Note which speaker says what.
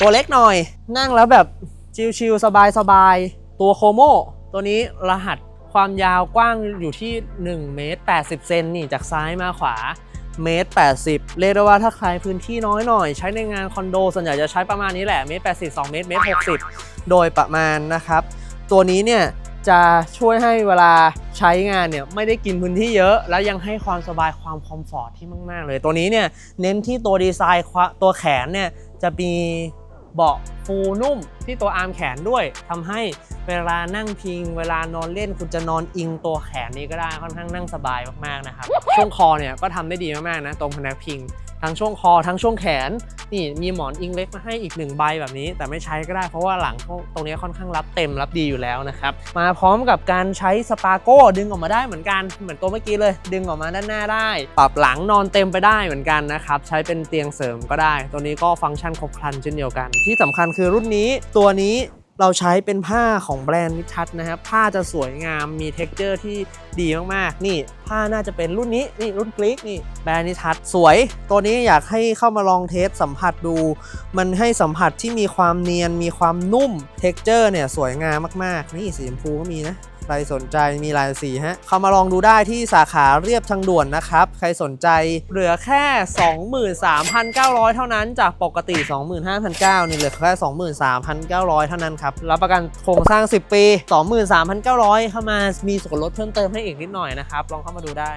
Speaker 1: ตัวเล็กหน่อย นั่งแล้วแบบชิลๆสบายๆ ตัวโคโมตัวนี้รหัสความยาวกว้างอยู่ที่1เมตร80เซนนี่จากซ้ายมาขวาเมตร80 เรียกได้ว่าถ้าใครพื้นที่น้อยหน่อย ใช้ในงานคอนโด ส่วนใหญ่จะใช้ประมาณนี้แหละเมตร80 2เมตรเมตร60 โดยประมาณนะครับ ตัวนี้เนี่ยจะช่วยให้เวลาใช้งานเนี่ยไม่ได้กินพื้นที่เยอะ แล้วยังให้ความสบายความคอมฟอร์ตที่มาก ๆ เลย ตัวนี้เนี่ยเน้นที่ตัวดีไซน์ตัวแขนเนี่ยจะมี เบาะฟูนุ่มที่ตัวอาร์มแขนด้วยทำให้เวลานั่งพิง เวลานอนเล่นคุณจะนอนอิงตัวแขนนี้ก็ได้ค่อนข้างนั่งสบายมากๆนะครับช่วงคอเนี่ยก็ทำได้ดีมากๆนะตรงพนักพิงทั้งช่วงคอทั้งช่วงแขน นี่มีหมอนอิงเล็กมาให้อีกหนึ่งใบแบบนี้ แต่ไม่ใช้ก็ได้เพราะว่าหลังตรงนี้ค่อนข้างรับเต็มรับดีอยู่แล้วนะครับ มาพร้อมกับการใช้สปาโก้ดึงออกมาได้เหมือนกันเหมือนตัวเมื่อกี้เลย ดึงออกมาด้านหน้าได้ ปรับหลังนอนเต็มไปได้เหมือนกันนะครับใช้เป็นเตียงเสริมก็ได้ ตัวนี้ก็ฟังก์ชันครบครันเช่นเดียวกัน ที่สำคัญคือรุ่นนี้ตัวนี้ เราใช้เป็นผ้าของแบรนด์นิทัศนะครับ ผ้าจะสวยงามมีเท็กเจอร์ที่ดีมากๆ นี่ผ้าน่าจะเป็นรุ่นนี้นี่รุ่นกลิกนี่แบรนด์นิทัศสวย ตัวนี้อยากให้เข้ามาลองเทสสัมผัสดู มันให้สัมผัสที่มีความเนียนมีความนุ่มเท็กเจอร์เนี่ยสวยงามมากๆ นี่สีชมพูก็มีนะ ใครสนใจมีหลายสีฮะเข้ามาลองดูได้ที่สาขาเรียบทางด่วนนะครับ ใครสนใจเหลือแค่ 23,900 เท่านั้น จากปกติ 25,900นี่เหลือแค่ 23,900 เท่านั้นครับ รับประกันโครงสร้าง 10 ปี 23,900 เข้ามามีส่วนลดเพิ่มเติมให้อีกนิดหน่อยนะครับ ลองเข้ามาดูได้